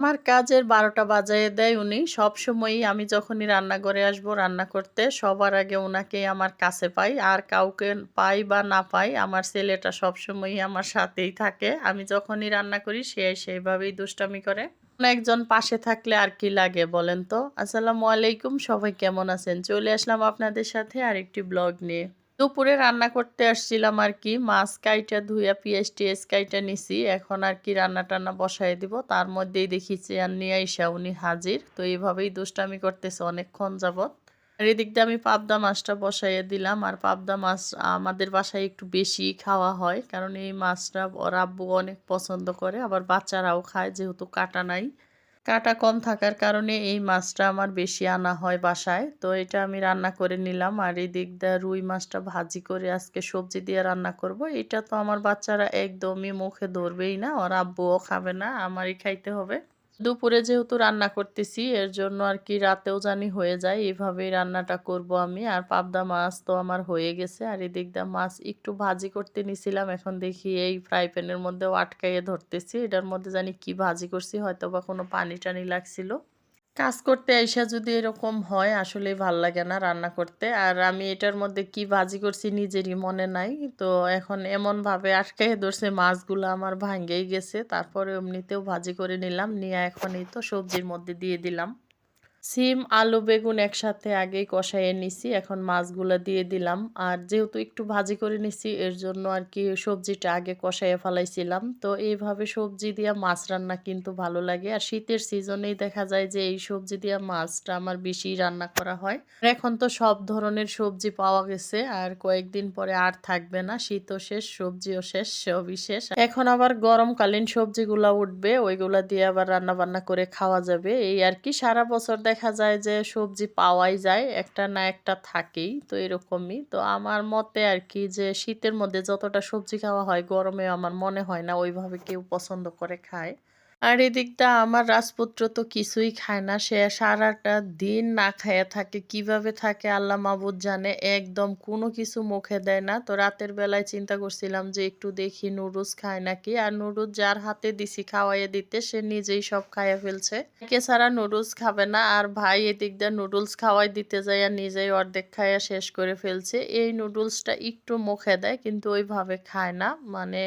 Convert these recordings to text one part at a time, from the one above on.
আমার কাজের বারোটা বাজায় দেয় উনি। সব সবসময়ই আমি যখনই রান্নাঘরে আসব রান্না করতে, সবার আগে উনাকেই আমার কাছে পাই। আর কাউকে পাই বা না পাই, আমার ছেলেটা সবসময়ই আমার সাথেই থাকে। আমি যখনই রান্না করি সে সেইভাবেই দুষ্টামি করে। একজন পাশে থাকলে আর কি লাগে বলেন তো? আসসালামু আলাইকুম সবাই কেমন আছেন? চলে আসলাম আপনাদের সাথে আরেকটি ব্লগ নিয়ে। দুপুরে রান্না করতে আসছিলাম আর কি। মাছ কাইটা ধুইয়া পিঁয়াজ টিয়াজ কাইটা নিছি। এখন আর কি রান্না টান্না বসাই দিব। তার মধ্যেই দেখি চেয়ার নিয়ে আইসা উনি হাজির। তো এইভাবেই দুষ্টামি করতেছে অনেকক্ষণ যাবত আর এদিক দিয়ে আমি পাবদা মাছটা বসাইয়ে দিলাম। আর পাবদা মাছ আমাদের বাসায় একটু বেশি খাওয়া হয়। কারণ এই মাছটা ওর আব্বু অনেক পছন্দ করে। আবার বাচ্চারাও খায়, যেহেতু কাটা নাই। কাটা কম থাকার কারণে এই মাছটা আমার বেশি আনা হয় বাসায়। তো এটা আমি রান্না করে নিলাম। আর এই দিক দিয়ে রুই মাছটা ভাজি করে আজকে সবজি দিয়ে রান্না করব। এটা তো আমার বাচ্চারা একদমই মুখে ধরবেই না। ওর আব্বুও খাবে না, আমারই খাইতে হবে। দুপুরে যেহেতু রান্না করতেছি, এর জন্য আর কি রাতেও জানি হয়ে যায় এইভাবেই রান্নাটা করব আমি। আর পাবদা মাছ তো আমার হয়ে গেছে, আর এদিক দিয়ে মাছ একটু ভাজি করতে নিছিলাম, এখন দেখি এই ফ্রাই প্যানের মধ্যেও আটকাইয়ে ধরতেছি, এটার মধ্যে জানি কি ভাজি করছি হয়তো বা কোনো পানি টানি লাগছিল। কাজ করতে আইসা যদি এরকম হয় আসলে ভালো লাগে না রান্না করতে। আর আমি এটার মধ্যে কি ভাজি করছি নিজেরই মনে নাই। তো এখন এমনভাবে আটকে ধরছে, মাছগুলো আমার ভাঙ্গেই গেছে। তারপরে এমনিতেও ভাজি করে নিলাম। নিয়ে এখন এই তো সবজির মধ্যে দিয়ে দিলাম। সিম, আলু, বেগুন একসাথে আগেই কষাইয়ে নিছি। এখন মাছগুলো দিয়ে দিলাম। আর যেহেতু একটু ভাজি করে নিছি, এর জন্য আর কি সবজিটা আগে কষাইয়ে ফেলাইছিলাম। তো এইভাবে সবজি দিয়ে মাছ রান্না কিন্তু ভালো লাগে। আর শীতের সিজনেই দেখা যায় যে এই সবজি দিয়ে মাছটা আমার বেশি রান্না করা হয়। এখন তো সব ধরনের সবজি পাওয়া গেছে। আর কয়েকদিন পরে আর থাকবে না। শীতও শেষ, সবজিও শেষ, সবই শেষ। এখন আবার গরমকালীন সবজিগুলা উঠবে, ওইগুলা দিয়ে আবার রান্না বান্না করে খাওয়া যাবে। এই আর কি সারা বছর দেখা যায় যে সবজি পাওয়াই যায়, একটা না একটা থাকেই, তো এরকমই। তো আমার মতে আর কি যে শীতের মধ্যে যতটা সবজি খাওয়া হয়, গরমে আমার মনে হয় না ওইভাবে কেউ পছন্দ করে খায়। আর এদিকটা আমার রাজপুত্র তো কিছুই খায় না। সে সারাটা দিন না খাইয়া থাকে, কীভাবে থাকে আল্লাহ মাবুদ জানে, একদম কোনো কিছু মুখে দেয় না। তো রাতের বেলায় চিন্তা করছিলাম যে একটু দেখি নুডলস খায় নাকি। আর নুডলস যার হাতে দিছি খাওয়াইয়ে দিতে, সে নিজেই সব খাইয়া ফেলছে। কে ছাড়া নুডলস খাবে না, আর ভাই এদিক দিয়ে নুডলস খাওয়াই দিতে যায় আর নিজেই অর্ধেক খাইয়া শেষ করে ফেলছে। এই নুডলসটা একটু মুখে দেয়, কিন্তু ওইভাবে খায় না। মানে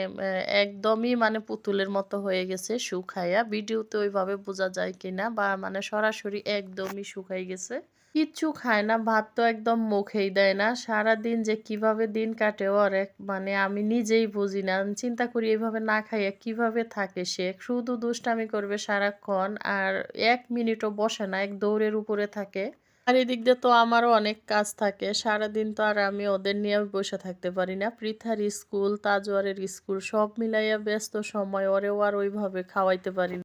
একদমই মানে পুতুলের মতো হয়ে গেছে শুকায় শুকাইয়া ভিডিওতে ওইভাবে বোঝা যায় কিনা বা মানে সরাসরি একদমই শুকাই গেছে। কিচ্ছু খায় না, ভাত তো একদম মুখেই দেয় না। সারা দিন যে কীভাবে দিন কাটে ওর এক মানে আমি নিজেই বুঝি না। আমি চিন্তা করি এইভাবে না খাইয়া কীভাবে থাকে সে? শুধু দুষ্টামি করবে সারাক্ষণ আর এক মিনিটও বসে না, এক দৌড়ের উপরে থাকে। আর এদিক দিয়ে তো আমারও অনেক কাজ থাকে। সারাদিন তো আর আমি ওদের নিয়ে বসে থাকতে পারি না। পৃথার স্কুল, তাজওয়ারের স্কুল সব মিলাইয়া ব্যস্ত সময়, ওরেও আর ওইভাবে খাওয়াইতে পারি